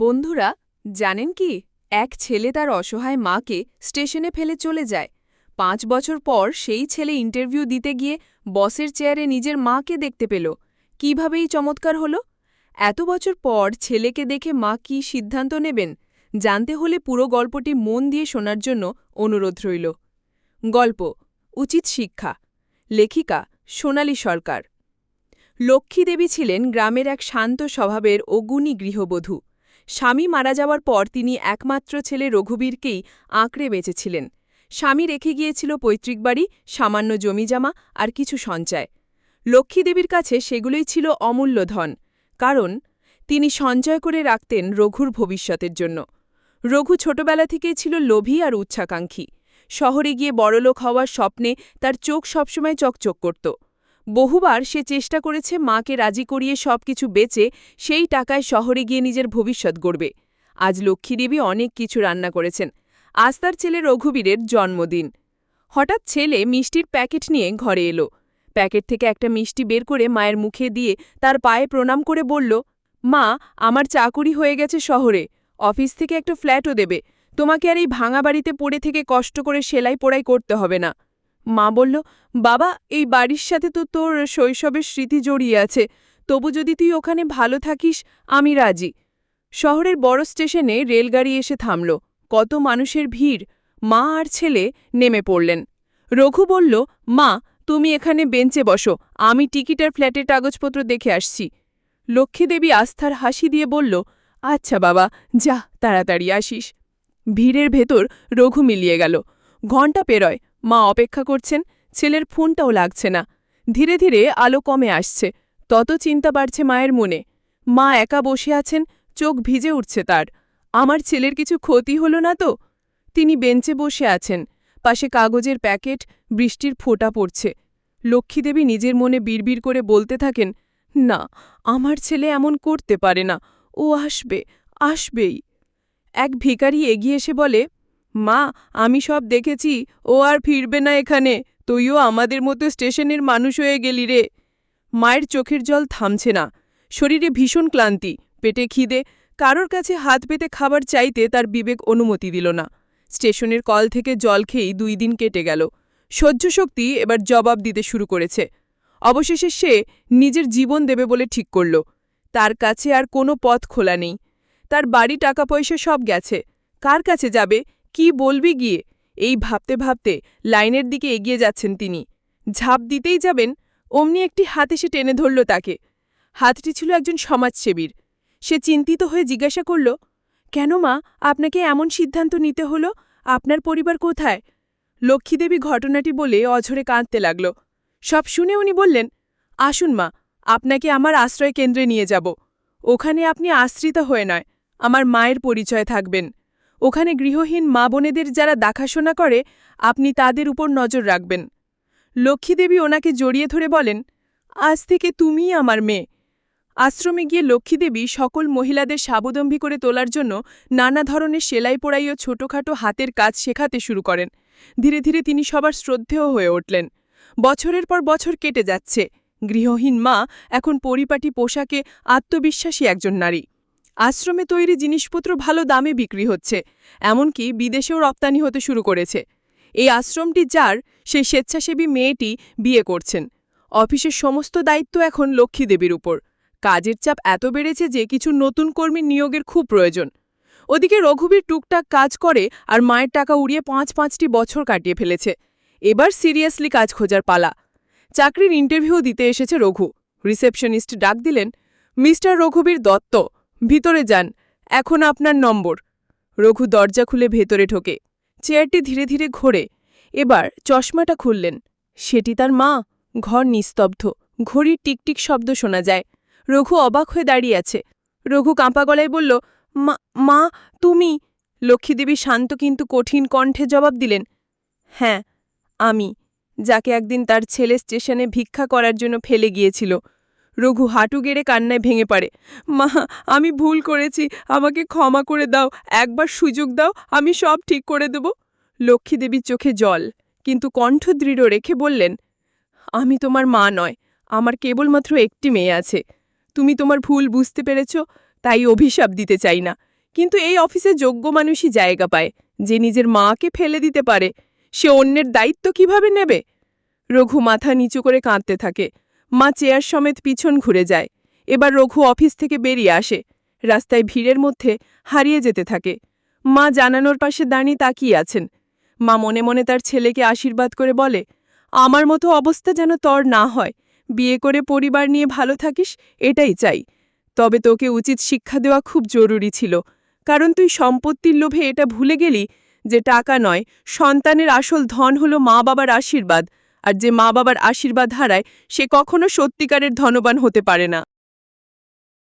বন্ধুরা, জানেন কি? এক ছেলে তার অসহায় মাকে স্টেশনে ফেলে চলে যায়। পাঁচ বছর পর সেই ছেলে ইন্টারভিউ দিতে গিয়ে বসের চেয়ারে নিজের মাকে দেখতে পেল। কীভাবে এই চমৎকার হল? এত বছর পর ছেলেকে দেখে মা কি সিদ্ধান্ত নেবেন? জানতে হলে পুরো গল্পটি মন দিয়ে শোনার জন্য অনুরোধ রইল। গল্প, উচিত শিক্ষা। লেখিকা, সোনালী সরকার। লক্ষ্মীদেবী ছিলেন গ্রামের এক শান্ত স্বভাবের ও গুণী গৃহবধূ। স্বামী মারা যাওয়ার পর তিনি একমাত্র ছেলে রঘুবীরকেই আঁকড়ে বেঁচেছিলেন। স্বামী রেখে গিয়েছিল পৈতৃক বাড়ি, সামান্য জমিজামা আর কিছু সঞ্চয়। লক্ষ্মীদেবীর কাছে সেগুলোই ছিল অমূল্য ধন, কারণ তিনি সঞ্চয় করে রাখতেন রঘুর ভবিষ্যতের জন্য। রঘু ছোটবেলা থেকেই ছিল লোভী আর উচ্ছাকাঙ্ক্ষী শহরে গিয়ে বড়লোক হওয়ার স্বপ্নে তার চোখ সবসময় চকচক করত। বহুবার সে চেষ্টা করেছে মাকে রাজি করিয়ে সবকিছু বেচে সেই টাকায় শহরে গিয়ে নিজের ভবিষ্যৎ গড়বে। আজ লক্ষ্মীদেবী অনেক কিছু রান্না করেছেন। আজ তার ছেলে রঘুবীরের জন্মদিন। হঠাৎ ছেলে মিষ্টির প্যাকেট নিয়ে ঘরে এলো। প্যাকেট থেকে একটা মিষ্টি বের করে মায়ের মুখে দিয়ে তার পায়ে প্রণাম করে বলল, মা, আমার চাকুরি হয়ে গেছে শহরে। অফিস থেকে একটা ফ্ল্যাটও দেবে। তোমাকে আর এই ভাঙা বাড়িতে পড়ে থেকে কষ্ট করে সেলাই পোড়াই করতে হবে না। মা বলল, বাবা, এই বাড়ির সাথে তো তোর শৈশবের স্মৃতি জড়িয়ে আছে। তবু যদি তুই ওখানে ভালো থাকিস, আমি রাজি। শহরের বড় স্টেশনে রেলগাড়ি এসে থামল। কত মানুষের ভিড়। মা আর ছেলে নেমে পড়লেন। রঘু বলল, মা, তুমি এখানে বেঞ্চে বসো। আমি টিকিটার ফ্ল্যাটের কাগজপত্র দেখে আসছি। লক্ষ্মীদেবী আস্থার হাসি দিয়ে বলল আচ্ছা বাবা, যা, তাড়াতাড়ি আসিস। ভিড়ের ভেতর রঘু মিলিয়ে গেল। ঘণ্টা পেরয়। মা অপেক্ষা করছেন, ছেলের ফোনটাও লাগছে না। ধীরে ধীরে আলো কমে আসছে, তত চিন্তা বাড়ছে মায়ের মনে। মা একা বসে আছেন, চোখ ভিজে উঠছে তার। আমার ছেলের কিছু ক্ষতি হলো না তো? তিনি বেঞ্চে বসে আছেন, পাশে কাগজের প্যাকেট, বৃষ্টির ফোঁটা পড়ছে। লক্ষ্মীদেবী নিজের মনে বিড়বিড় করে বলতে থাকেন, না, আমার ছেলে এমন করতে পারে না। ও আসবে, আসবেই। এক ভিখারি এগিয়ে এসে বলে মা, আমি সব দেখেছি। ও আর ফিরবে না এখানে। তুইও আমাদের মতো স্টেশনের মানুষ হয়ে গেলি রে। মায়ের চোখের জল থামছে না। শরীরে ভীষণ ক্লান্তি, পেটে খিদে। কারোর কাছে হাত পেতে খাবার চাইতে তার বিবেক অনুমতি দিল না। স্টেশনের কল থেকে জল খেয়েই দুই দিন কেটে গেল। সহ্য শক্তি এবার জবাব দিতে শুরু করেছে। অবশেষে সে নিজের জীবন দেবে বলে ঠিক করল। তার কাছে আর কোনো পথ খোলা নেই। তার বাড়ি টাকা পয়সা সব গেছে। কার কাছে যাবে? কি বলবি গিয়ে? এই ভাবতে ভাবতে লাইনের দিকে এগিয়ে যাচ্ছেন তিনি। ঝাঁপ দিতেই যাবেন, অমনি একটি হাত এসে টেনে ধরল তাকে। হাতটি ছিল একজন সমাজসেবীর। সে চিন্তিত হয়ে জিজ্ঞাসা করল, কেন মা, আপনাকে এমন সিদ্ধান্ত নিতে হলো? আপনার পরিবার কোথায়? লক্ষ্মীদেবী ঘটনাটি বলে অঝরে কাঁদতে লাগল। সব শুনে উনি বললেন, আসুন মা, আপনাকে আমার আশ্রয় কেন্দ্রে নিয়ে যাব। ওখানে আপনি আশ্রিত হয়ে নয়, আমার মায়ের পরিচয় থাকবেন। ওখানে গৃহহীন মা বোনেদের যারা দেখাশোনা করে, আপনি তাদের উপর নজর রাখবেন। লক্ষ্মীদেবী ওনাকে জড়িয়ে ধরে বলেন, আজ থেকে তুমিই আমার মেয়ে। আশ্রমে গিয়ে লক্ষ্মীদেবী সকল মহিলাদের স্বাবলম্বী করে তোলার জন্য নানা ধরনের সেলাই পোড়াই ও ছোটখাটো হাতের কাজ শেখাতে শুরু করেন। ধীরে ধীরে তিনি সবার শ্রদ্ধেয় হয়ে উঠলেন। বছরের পর বছর কেটে যাচ্ছে। গৃহহীন মা এখন পরিপাটি পোশাকে আত্মবিশ্বাসী একজন নারী। আশ্রমে তৈরি জিনিসপত্র ভালো দামে বিক্রি হচ্ছে, এমনকি বিদেশেও রপ্তানি হতে শুরু করেছে। এই আশ্রমটি যার সেই স্বেচ্ছাসেবী মেয়েটি বিয়ে করছেন। অফিসের সমস্ত দায়িত্ব এখন লক্ষ্মীদেবীর উপর। কাজের চাপ এত বেড়েছে যে কিছু নতুন কর্মী নিয়োগের খুব প্রয়োজন। ওদিকে রঘুবীর টুকটাক কাজ করে আর মায়ের টাকা উড়িয়ে পাঁচ পাঁচটি বছর কাটিয়ে ফেলেছে। এবার সিরিয়াসলি কাজ খোঁজার পালা। চাকরির ইন্টারভিউ দিতে এসেছে রঘু। রিসেপশনিস্ট ডাক দিলেন, মিস্টার রঘুবীর দত্ত ভিতরে যান, এখন আপনার নম্বর। রঘু দরজা খুলে ভেতরে ঢোকে। চেয়ারটি ধীরে ধীরে ঘোরে। এবার চশমাটা খুললেন। সেটি তার মা। ঘর নিস্তব্ধ। ঘড়ির টিকটিক শব্দ শোনা যায়। রঘু অবাক হয়ে দাঁড়িয়ে আছে। রঘু কাঁপা গলায় বলল, মা মা, তুমি? লক্ষ্মীদেবী শান্ত কিন্তু কঠিন কণ্ঠে জবাব দিলেন হ্যাঁ আমি, যাকে একদিন তার ছেলে স্টেশনে ভিক্ষা করার জন্য ফেলে গিয়েছিল। রঘু হাঁটু গেড়ে কান্নায় ভেঙে পড়ে। মা, আমি ভুল করেছি, আমাকে ক্ষমা করে দাও, একবার সুযোগ দাও, আমি সব ঠিক করে দেব। লক্ষ্মীদেবীর চোখে জল, কিন্তু কণ্ঠ দৃঢ় রেখে বললেন, আমি তোমার মা নয়, আমার কেবলমাত্র একটি মেয়ে আছে। তুমি তোমার ভুল বুঝতে পেরেছ, তাই অভিশাপ দিতে চাই না। কিন্তু এই অফিসে যোগ্য মানুষই জায়গা পায়, যে নিজের মাকে ফেলে দিতে পারে। সে অন্যের দায়িত্ব কীভাবে নেবে? রঘু মাথা নিচু করে কাঁদতে থাকে। মা চেয়ার সমেত পিছন ঘুরে যায়। এবার রঘু অফিস থেকে বেরিয়ে আসে। রাস্তায় ভিড়ের মধ্যে হারিয়ে যেতে থাকে। মা জানানোর পাশে দাঁড়িয়ে তাকিয়ে আছেন। মা মনে মনে তার ছেলেকে আশীর্বাদ করে বলে, আমার মতো অবস্থা যেন তর না হয়। বিয়ে করে পরিবার নিয়ে ভালো থাকিস, এটাই চাই। তবে তোকে উচিত শিক্ষা দেওয়া খুব জরুরি ছিল। কারণ তুই সম্পত্তির লোভে এটা ভুলে গেলি যে টাকা নয়, সন্তানের আসল ধন হলো মা বাবার আশীর্বাদ। আর যে মা বাবার আশীর্বাদ হারায় সে কখনো সত্যিকারের ধনবান হতে পারে না।